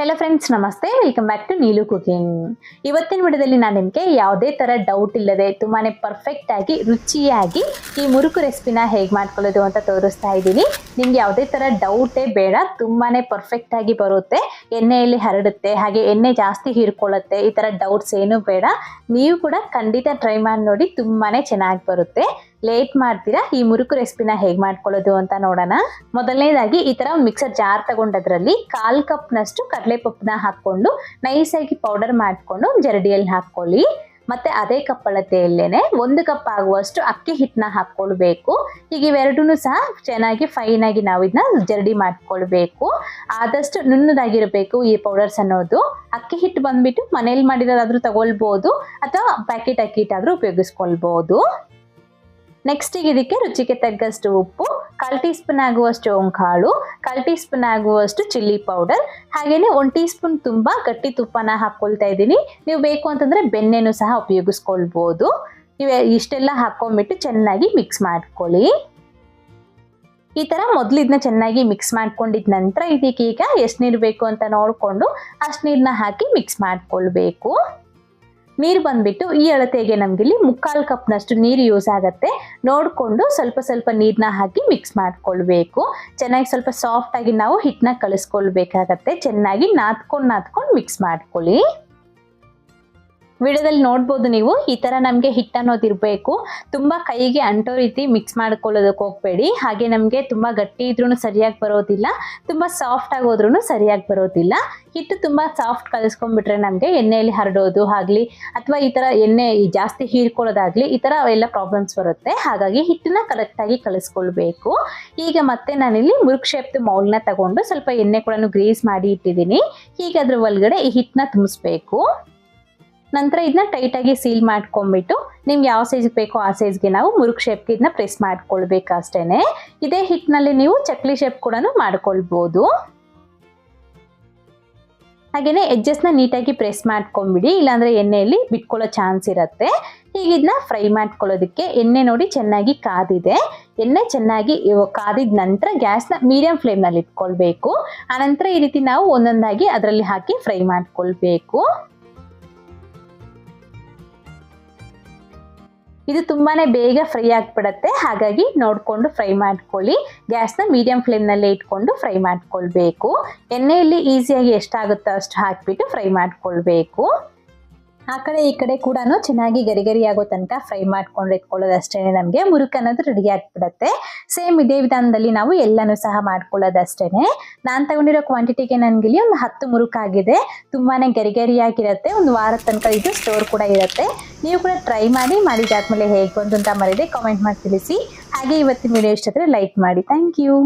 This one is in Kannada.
ಹೆಲೋ ಫ್ರೆಂಡ್ಸ್ ನಮಸ್ತೆ. Welcome back to Neelu cooking ಇವತ್ತಿನ ವಿಡಿಯೋದಲ್ಲಿ ನಾನು ನಿಮಗೆ ಯಾವುದೇ ಥರ ಡೌಟ್ ಇಲ್ಲದೆ ತುಂಬಾ ಪರ್ಫೆಕ್ಟ್ ಆಗಿ, ರುಚಿಯಾಗಿ ಈ ಮುರುಕು ರೆಸಿಪಿನ ಹೇಗೆ ಮಾಡ್ಕೊಳ್ಳೋದು ಅಂತ ತೋರಿಸ್ತಾ ಇದ್ದೀನಿ. ನಿಮ್ಗೆ ಯಾವುದೇ ಥರ ಡೌಟೇ ಬೇಡ ತುಂಬಾ ಪರ್ಫೆಕ್ಟ್ ಆಗಿ ಬರುತ್ತೆ. ಎಣ್ಣೆಯಲ್ಲಿ ಹರಡುತ್ತೆ, ಹಾಗೆ ಎಣ್ಣೆ ಜಾಸ್ತಿ ಹೀರ್ಕೊಳ್ಳುತ್ತೆ, ಈ ಥರ ಡೌಟ್ಸ್ ಏನೂ ಬೇಡ. ನೀವು ಕೂಡ ಖಂಡಿತ ಟ್ರೈ ಮಾಡಿ ನೋಡಿ ತುಂಬಾ ಚೆನ್ನಾಗಿ ಬರುತ್ತೆ. ಲೇಟ್ ಮಾಡ್ತೀರಾ? ಈ ಮುರುಕು ರೆಸಿಪಿನ ಹೇಗೆ ಮಾಡ್ಕೊಳ್ಳೋದು ಅಂತ ನೋಡೋಣ. ಮೊದಲನೇದಾಗಿ ಈ ತರ ಒಂದು ಮಿಕ್ಸರ್ ಜಾರ್ ತಗೊಂಡದ್ರಲ್ಲಿ ಕಾಲ್ ಕಪ್ನಷ್ಟು ಕಡಲೆಪಪ್ಪನ ಹಾಕ್ಕೊಂಡು ನೈಸಾಗಿ ಪೌಡರ್ ಮಾಡಿಕೊಂಡು ಜರಡಿಯಲ್ಲಿ ಹಾಕೊಳ್ಳಿ ಮತ್ತೆ ಅದೇ ಕಪ್ ಅಳತೆಯಲ್ಲೇನೆ ಒಂದು ಕಪ್ ಆಗುವಷ್ಟು ಅಕ್ಕಿ ಹಿಟ್ಟನ್ನ ಹಾಕ್ಕೊಳ್ಬೇಕು. ಈಗ ಇವೆರಡೂ ಸಹ ಚೆನ್ನಾಗಿ ಫೈನ್ ಆಗಿ ನಾವು ಇದನ್ನ ಜರಡಿ ಮಾಡ್ಕೊಳ್ಬೇಕು. ಆದಷ್ಟು ನುಣ್ಣದಾಗಿರಬೇಕು ಈ ಪೌಡರ್ಸ್ ಅನ್ನೋದು. ಅಕ್ಕಿ ಹಿಟ್ಟು ಬಂದ್ಬಿಟ್ಟು ಮನೇಲಿ ಮಾಡಿರೋದಾದ್ರೂ ತಗೊಳ್ಬೋದು ಅಥವಾ ಪ್ಯಾಕೆಟ್ ಅಕ್ಕಿ ಹಿಟ್ಟಾದ್ರೂ ಉಪಯೋಗಿಸ್ಕೊಳ್ಬೋದು. ನೆಕ್ಸ್ಟ್ ಇದಕ್ಕೆ ರುಚಿಗೆ ತಗ್ಗಷ್ಟು ಉಪ್ಪು, ಕಾಲ್ ಟೀ ಸ್ಪೂನ್ ಆಗುವಷ್ಟು ಓಂಕಾಳು, ಕಾಲ್ ಟೀ ಸ್ಪೂನ್ ಆಗುವಷ್ಟು ಚಿಲ್ಲಿ ಪೌಡರ್ ಹಾಗೇನೆ ಒಂದು ಟೀ ಸ್ಪೂನ್ ತುಂಬ ಗಟ್ಟಿ ತುಪ್ಪನ ಹಾಕ್ಕೊಳ್ತಾ ಇದ್ದೀನಿ. ನೀವು ಬೇಕು ಅಂತಂದ್ರೆ ಬೆಣ್ಣೆನೂ ಸಹ ಉಪಯೋಗಿಸ್ಕೊಳ್ಬೋದು. ನೀವು ಇಷ್ಟೆಲ್ಲ ಹಾಕೊಂಡ್ಬಿಟ್ಟು ಚೆನ್ನಾಗಿ ಮಿಕ್ಸ್ ಮಾಡ್ಕೊಳ್ಳಿ. ಈ ಥರ ಮೊದಲು ಇದನ್ನ ಚೆನ್ನಾಗಿ ಮಿಕ್ಸ್ ಮಾಡ್ಕೊಂಡಿದ ನಂತರ ಇದಕ್ಕೆ ಈಗ ಎಷ್ಟು ನೀರು ಬೇಕು ಅಂತ ನೋಡಿಕೊಂಡು ಅಷ್ಟು ನೀರನ್ನ ಹಾಕಿ ಮಿಕ್ಸ್ ಮಾಡ್ಕೊಳ್ಬೇಕು. ನೀರು ಬಂದ್ಬಿಟ್ಟು ಈ ಅಳತೆಗೆ ನಮ್ಗೆ ಇಲ್ಲಿ ಮುಕ್ಕಾಲು ಕಪ್ನಷ್ಟು ನೀರು ಯೂಸ್ ಆಗುತ್ತೆ. ನೋಡಿಕೊಂಡು ಸ್ವಲ್ಪ ಸ್ವಲ್ಪ ನೀರನ್ನ ಹಾಕಿ ಮಿಕ್ಸ್ ಮಾಡ್ಕೊಳ್ಬೇಕು. ಚೆನ್ನಾಗಿ ಸ್ವಲ್ಪ ಸಾಫ್ಟ್ ಆಗಿ ನಾವು ಹಿಟ್ಟನ್ನ ಕಲಿಸ್ಕೊಳ್ಬೇಕಾಗತ್ತೆ. ಚೆನ್ನಾಗಿ ನಾದ್ಕೊಂಡು ನಾದ್ಕೊಂಡು ಮಿಕ್ಸ್ ಮಾಡ್ಕೊಳ್ಳಿ. ವಿಡಿಯೋದಲ್ಲಿ ನೋಡ್ಬೋದು ನೀವು, ಈ ಥರ ನಮಗೆ ಹಿಟ್ಟು ಅನ್ನೋದು ಇರಬೇಕು. ತುಂಬ ಕೈಗೆ ಅಂಟೋ ರೀತಿ ಮಿಕ್ಸ್ ಮಾಡ್ಕೊಳ್ಳೋದಕ್ಕೆ ಹೋಗಬೇಡಿ. ಹಾಗೆ ನಮಗೆ ತುಂಬ ಗಟ್ಟಿ ಇದ್ರೂ ಸರಿಯಾಗಿ ಬರೋದಿಲ್ಲ, ತುಂಬ ಸಾಫ್ಟ್ ಆಗೋದ್ರೂ ಸರಿಯಾಗಿ ಬರೋದಿಲ್ಲ. ಹಿಟ್ಟು ತುಂಬ ಸಾಫ್ಟ್ ಕಲಿಸ್ಕೊಂಡ್ಬಿಟ್ರೆ ನಮಗೆ ಎಣ್ಣೆಯಲ್ಲಿ ಹರಡೋದು ಆಗಲಿ, ಅಥವಾ ಈ ಥರ ಎಣ್ಣೆ ಜಾಸ್ತಿ ಹೀರ್ಕೊಳ್ಳೋದಾಗಲಿ, ಈ ಥರ ಎಲ್ಲ ಪ್ರಾಬ್ಲಮ್ಸ್ ಬರುತ್ತೆ. ಹಾಗಾಗಿ ಹಿಟ್ಟನ್ನ ಕರೆಕ್ಟಾಗಿ ಕಲಿಸ್ಕೊಳ್ಬೇಕು. ಈಗ ಮತ್ತೆ ನಾನಿಲ್ಲಿ ಮುರುಕ್ ಶೇಪ್ದು ಮೌಲ್ನ ತಗೊಂಡು ಸ್ವಲ್ಪ ಎಣ್ಣೆ ಕೂಡ ಗ್ರೀಸ್ ಮಾಡಿ ಇಟ್ಟಿದ್ದೀನಿ. ಈಗ ಅದ್ರ ಒಳಗಡೆ ಈ ಹಿಟ್ಟನ್ನ ತುಂಬಿಸ್ಬೇಕು. ನಂತರ ಇದನ್ನ ಟೈಟಾಗಿ ಸೀಲ್ ಮಾಡ್ಕೊಂಡ್ಬಿಟ್ಟು ನಿಮ್ಗೆ ಯಾವ ಸೈಜ್ಗೆ ಬೇಕೋ ಆ ಸೈಜ್ಗೆ ನಾವು ಮುರುಕ್ ಶೇಪ್ಗೆ ಇದನ್ನ ಪ್ರೆಸ್ ಮಾಡ್ಕೊಳ್ಬೇಕು ಅಷ್ಟೇನೆ ಇದೇ ಹಿಟ್ಟಿನಲ್ಲಿ ನೀವು ಚಕ್ಲಿ ಶೇಪ್ ಕೂಡ ಮಾಡ್ಕೊಳ್ಬೋದು. ಹಾಗೆಯೇ ನ ನೀಟಾಗಿ ಪ್ರೆಸ್ ಮಾಡ್ಕೊಂಬಿಡಿ ಇಲ್ಲಾಂದರೆ ಎಣ್ಣೆಯಲ್ಲಿ ಬಿಟ್ಕೊಳ್ಳೋ ಚಾನ್ಸ್ ಇರುತ್ತೆ. ಈಗ ಇದನ್ನ ಫ್ರೈ ಮಾಡ್ಕೊಳ್ಳೋದಕ್ಕೆ ಎಣ್ಣೆ ನೋಡಿ ಚೆನ್ನಾಗಿ ಕಾದಿದೆ. ಎಣ್ಣೆ ಚೆನ್ನಾಗಿ ಕಾದಿದ ನಂತರ ಗ್ಯಾಸ್ನ ಮೀಡಿಯಂ ಫ್ಲೇಮ್ನಲ್ಲಿ ಇಟ್ಕೊಳ್ಬೇಕು. ಆನಂತರ ಈ ರೀತಿ ನಾವು ಒಂದೊಂದಾಗಿ ಅದರಲ್ಲಿ ಹಾಕಿ ಫ್ರೈ ಮಾಡ್ಕೊಳ್ಬೇಕು. ಇದು ತುಂಬಾ ಬೇಗ ಫ್ರೈ ಆಗಿಬಿಡತ್ತೆ. ಹಾಗಾಗಿ ನೋಡಿಕೊಂಡು ಫ್ರೈ ಮಾಡ್ಕೊಳ್ಳಿ. ಗ್ಯಾಸ್ನ ಮೀಡಿಯಂ ಫ್ಲೇಮ್ನಲ್ಲೇ ಇಟ್ಕೊಂಡು ಫ್ರೈ ಮಾಡ್ಕೊಳ್ಬೇಕು. ಎಣ್ಣೆಯಲ್ಲಿ ಈಸಿಯಾಗಿ ಎಷ್ಟಾಗುತ್ತೋ ಅಷ್ಟು ಹಾಕಿಬಿಟ್ಟು ಫ್ರೈ ಮಾಡ್ಕೊಳ್ಬೇಕು. ಆ ಕಡೆ ಈ ಕಡೆ ಕೂಡ ಚೆನ್ನಾಗಿ ಗರಿ ಗರಿ ಆಗೋ ತನಕ ಫ್ರೈ ಮಾಡ್ಕೊಂಡು ಇಟ್ಕೊಳ್ಳೋದಷ್ಟೇ ನಮಗೆ. ಮುರುಕು ಅನ್ನೋದು ರೆಡಿ ಆಗಿಬಿಡುತ್ತೆ. ಸೇಮ್ ಇದೇ ವಿಧಾನದಲ್ಲಿ ನಾವು ಎಲ್ಲನೂ ಸಹ ಮಾಡ್ಕೊಳ್ಳೋದಷ್ಟೇ ನಾನು ತಗೊಂಡಿರೋ ಕ್ವಾಂಟಿಟಿಗೆ ನನಗಿಲ್ಲಿ ಒಂದು ಹತ್ತು ಮುರುಕಾಗಿದೆ ತುಂಬಾ ಗರಿ ಗರಿಯಾಗಿರುತ್ತೆ ಒಂದು ವಾರದ ತನಕ ಇದು ಸ್ಟೋರ್ ಕೂಡ ಇರುತ್ತೆ. ನೀವು ಕೂಡ ಟ್ರೈ ಮಾಡಿ, ಮಾಡಿದಾದ್ಮೇಲೆ ಹೇಗೆ ಬಂತು ಅಂತ ಮರಿದೆ ಕಾಮೆಂಟ್ ಮಾಡಿ ತಿಳಿಸಿ. ಹಾಗೆ ಇವತ್ತಿನ ವಿಡಿಯೋ ಇಷ್ಟ ಲೈಕ್ ಮಾಡಿ. Thank you